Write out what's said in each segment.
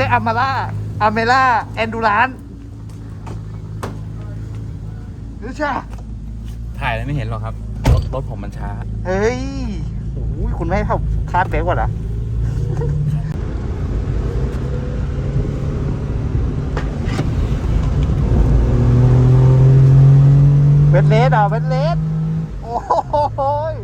ร่าเอ้ยไม่ใช่อามาร่าอาเมล่าแอนดูรานรู้ใช่ถ่ายแล้วไม่เห็นหรอกครับ รถรถผมมันช้า เฮ้ยโอ้ยคุณไม่ให้เขาคาดเบรกก่อนเหรอเวทเลสอะเวทเลสโอ้โหย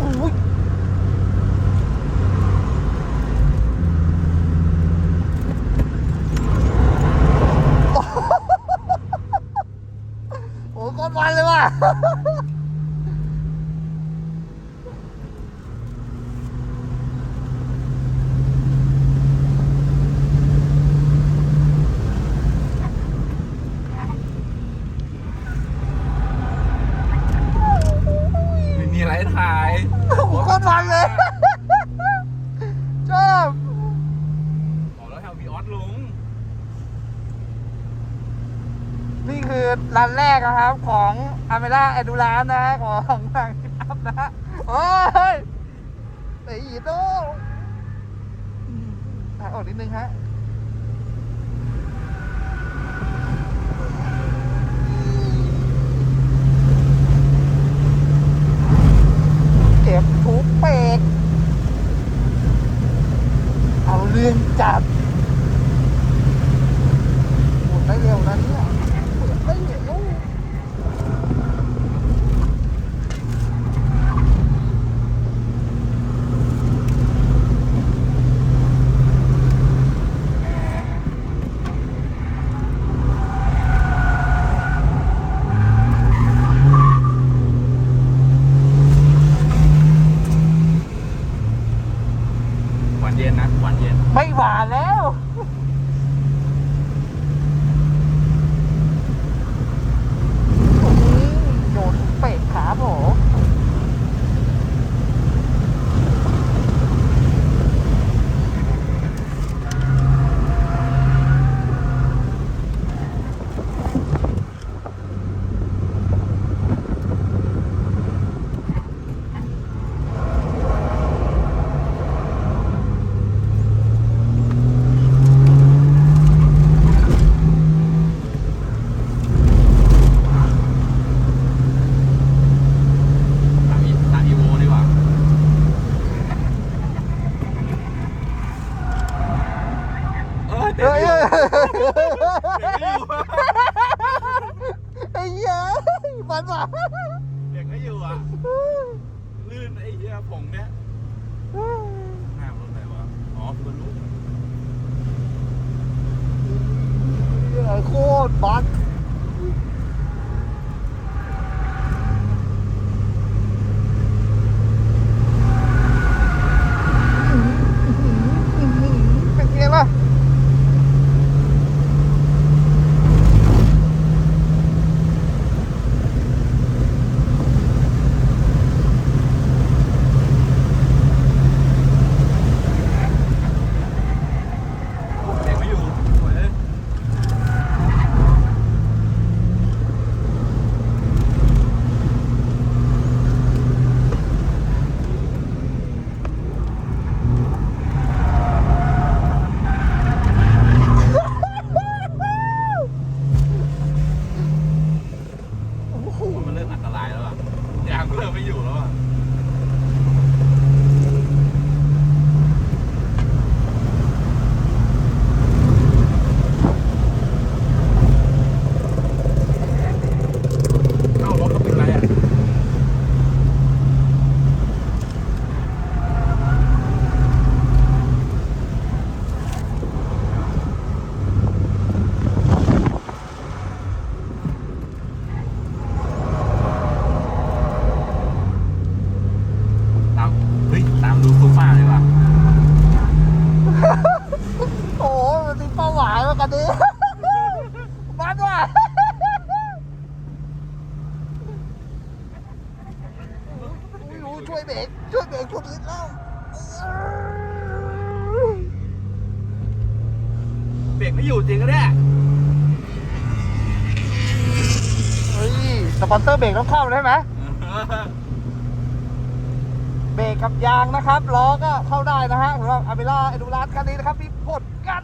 อุ้ย โอ้โคตรมันเลยว่ะ ไม่มีอะไรถ่าย โคตรมันเลย ชอบ บอกแล้วให้เอาวีออสลง นี่คือร้านแรกนะครับของอเมร่าแอดูรานนะของทางอัพนะโอ้ยตีโต้ถ่ายออกนิดนึงฮะเก็บทุกเป็ดเอาเรื่องจัดหมดได้เร็วนะเนี่ยหมดได้เร็วหวานเย็นนะหวานเย็น ไม่หวานแล้วอืมโดนเป็ดขาผม ตามอีตามอีโวดีกว่า เออเด็ก เฮ้ย อยู่ ไอ้เหี้ยมันว่ะ เด็กไม่อยู่อะ ลื่นไอ้เหี้ยผงเนี้ยหน้ารถไหนวะ อ๋อคือลูก เหี้ย โคตรบักเป็นไงล่ะ เด็กไม่อยู่โอ้ยเอ้ย โอ้โห มันเริ่มอันตรายแล้วอะยางเริ่มไม่อยู่แล้วอะ เอ้ารถเขาเป็นไรอะ ตาม เฮ้ย ตามดูซูฟ้าเลยว่ะ โอ้โหมันมีเป้าหมายมา กันดิมันว่ะไม่รู้ช่วยเบรกช่วยเบรกช่วยนิดแล้วเบรกไม่อยู่จริงก็ได้เฮ้ยสปอนเซอร์เบรกต้องเข้าได้ไหมเบรกกับยางนะครับล้อก็เข้าได้นะฮะสำหรับอาเบล่าเอดูรัสคันนี้นะครับมีผลกัน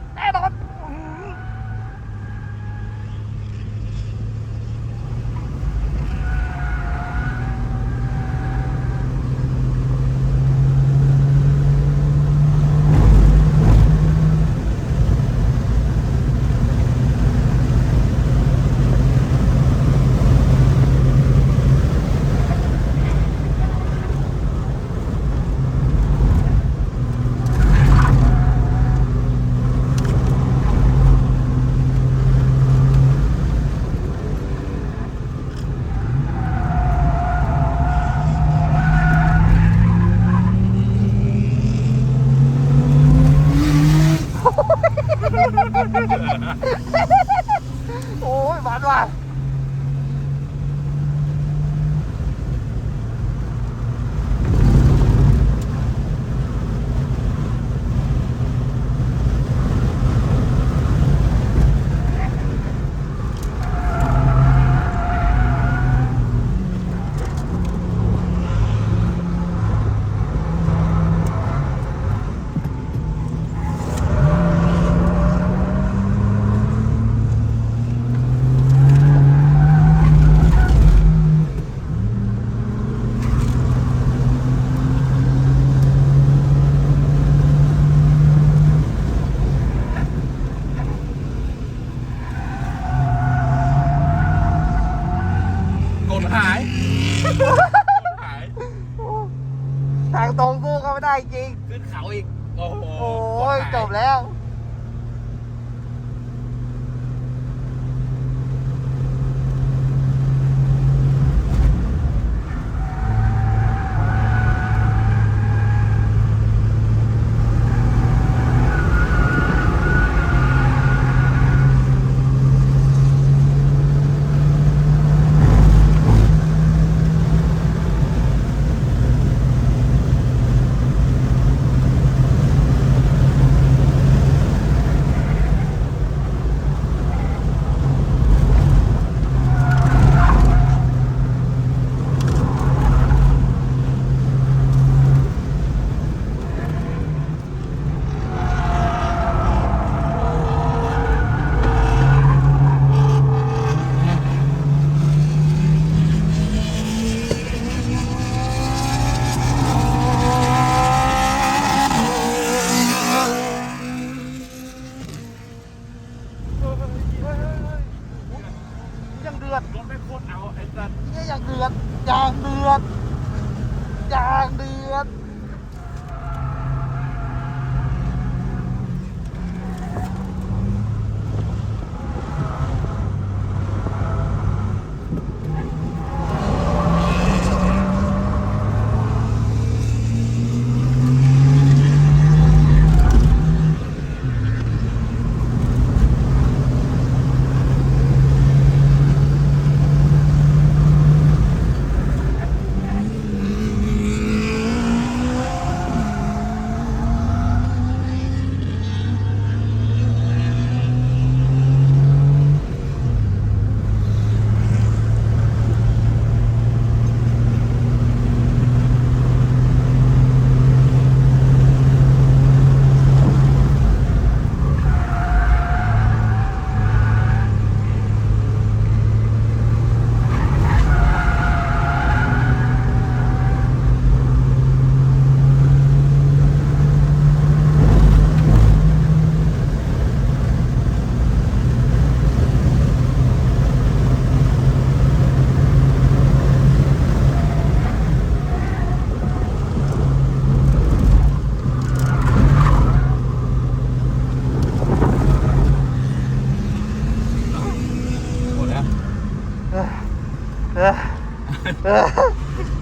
เออ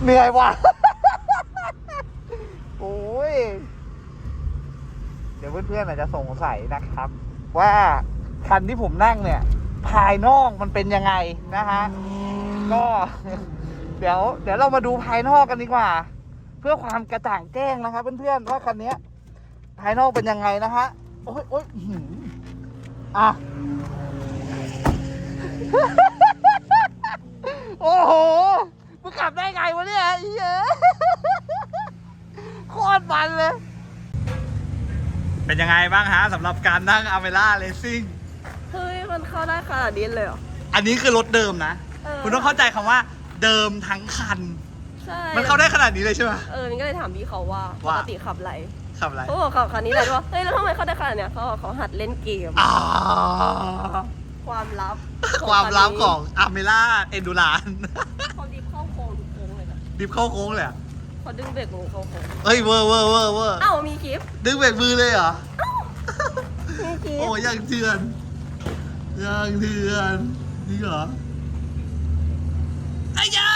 เหนื่อยว่ะ โอ้ย เดี๋ยวเพื่อนๆอาจจะสงสัยนะครับ ว่าคันที่ผมนั่งเนี่ย ภายนอกมันเป็นยังไงนะฮะ ก็ เดี๋ยว เดี๋ยวเรามาดูภายนอกกันดีกว่า เพื่อความกระจ่างแจ้งนะครับเพื่อนๆว่าคันนี้ภายนอกเป็นยังไงนะฮะ โอ้ยโอ้ยอ๋อหืออะโอ้โห มึงขับได้ไงวะเนี่ยไอ้เหี้ยโคตรมันเลย เป็นยังไงบ้างฮะสำหรับการนั่งอเมร่าเลซิ่งเฮ้ยมันเข้าได้ขนาดนี้เลยเหรอ อันนี้คือรถเดิมนะ เออ คุณต้องเข้าใจคำว่าเดิมทั้งคัน ใช่มันเข้าได้ขนาดนี้เลยใช่ไหม เออนี่ก็เลยถามพี่เขาว่าปว่า กติขับอะไรขับอะไรเขาบอกขับคันนี้เลยว่าเฮ้ยแล้วทำไมเข้าได้ขนาดเนี้ยเขาบอกเขาหัดเล่นเกมอ่าความลับความลับของอเมร่าเอนดูรานเข ดิฟเข้าโค้งเลยอะเขาดึงเบรกมือเข้าโค้งเฮ้ยเวอร์เวอร์เวอร์เวอร์อ้าวมีคลิปดึงเบรกมือเลยเหรอ มีคลิปโอ้ยยังเถื่อนยังเถื่อนจริงเหรอไอ้ยา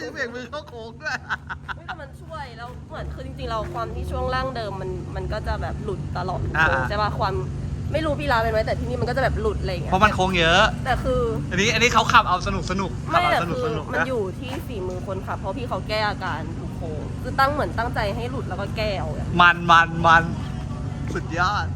ดึงเบรกมือเข้าโค้งด้วยเฮ้ยแต่มันช่วยแล้วเหมือนคือจริงๆเราความที่ช่วงล่างเดิมมันมันก็จะแบบหลุดตลอดทุกโค้งอ่าใช่ป่ะความ ไม่รู้พี่ลาเป็นไหมแต่ที่นี่มันก็จะแบบหลุดอะไรอย่างเงี้เพยราะมันโค้งเยอะ แต่คืออันนี้อันนี้เขาขับเอาสนุกสนุกขับไม่เอาแต่สนุกคืสอนุกมันนะอยู่ที่ฝีมือคนขับ เพราะพี่เขาแก้อาการทุกโค้งคือตั้งเหมือนตั้งใจให้หลุดแล้วก็แก้เอาอะมันมันมันสุดยอด